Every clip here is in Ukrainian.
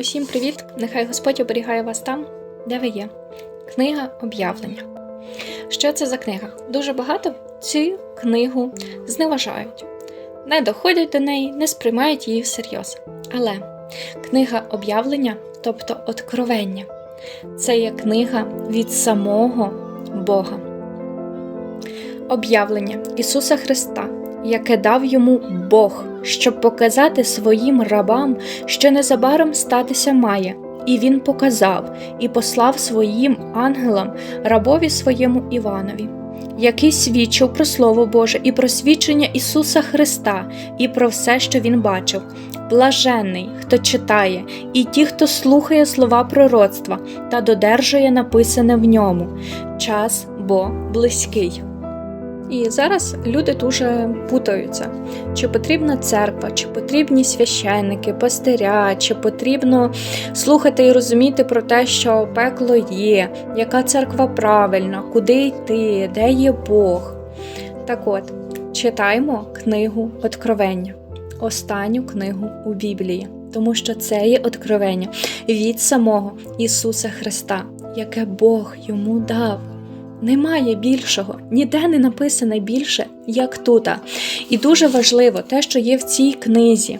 Усім привіт! Нехай Господь оберігає вас там, де ви є. Книга об'явлення. Що це за книга? Дуже багато цю книгу зневажають, не доходять до неї, не сприймають її всерйоз. Але книга об'явлення, тобто откровення, це є книга від самого Бога. Об'явлення Ісуса Христа, яке дав йому Бог, щоб показати своїм рабам, що незабаром статися має. І він показав і послав своїм ангелам рабові своєму Іванові, який свідчив про Слово Боже і про свідчення Ісуса Христа, і про все, що він бачив. Блаженний, хто читає, і ті, хто слухає слова пророцтва та додержує написане в ньому. Час бо близький. І зараз люди дуже путаються, чи потрібна церква, чи потрібні священники, пастиря, чи потрібно слухати і розуміти про те, що пекло є, яка церква правильна, куди йти, де є Бог. Так от, читаємо книгу Откровення, останню книгу у Біблії, тому що це є откровення від самого Ісуса Христа, яке Бог йому дав. Немає більшого, ніде не написане більше, як тут. І дуже важливо те, що є в цій книзі,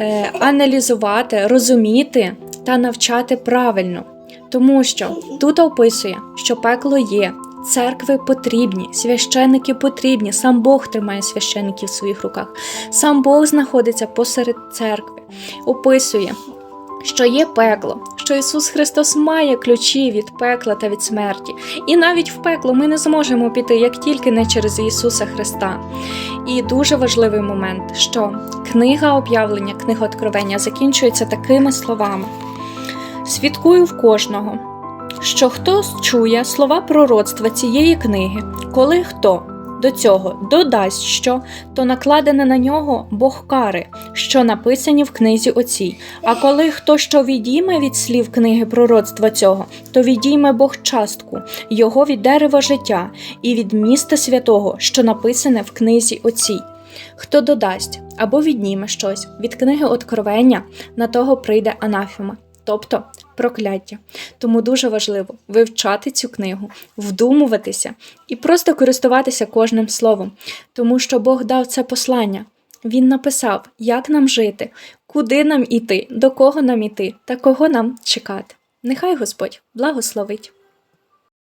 е, аналізувати, розуміти та навчати правильно. Тому що тут описує, що пекло є, церкви потрібні, священники потрібні, сам Бог тримає священиків в своїх руках, сам Бог знаходиться посеред церкви, описує, що є пекло, що Ісус Христос має ключі від пекла та від смерті. І навіть в пекло ми не зможемо піти, як тільки не через Ісуса Христа. І дуже важливий момент, що книга об'явлення, книга откровення закінчується такими словами: Свідкую в кожного, що хто чує слова пророцтва цієї книги, коли хто до цього додасть що, то накладене на нього Бог кари, що написані в книзі оцій. А коли хто що відійме від слів книги пророцтва цього, то відійме Бог частку, його від дерева життя і від міста святого, що написане в книзі оцій. Хто додасть або відніме щось від книги Откровення, на того прийде анафема, тобто прокляття. Тому дуже важливо вивчати цю книгу, вдумуватися і просто користуватися кожним словом, тому що Бог дав це послання. Він написав, як нам жити, куди нам іти, до кого нам іти та кого нам чекати. Нехай Господь благословить.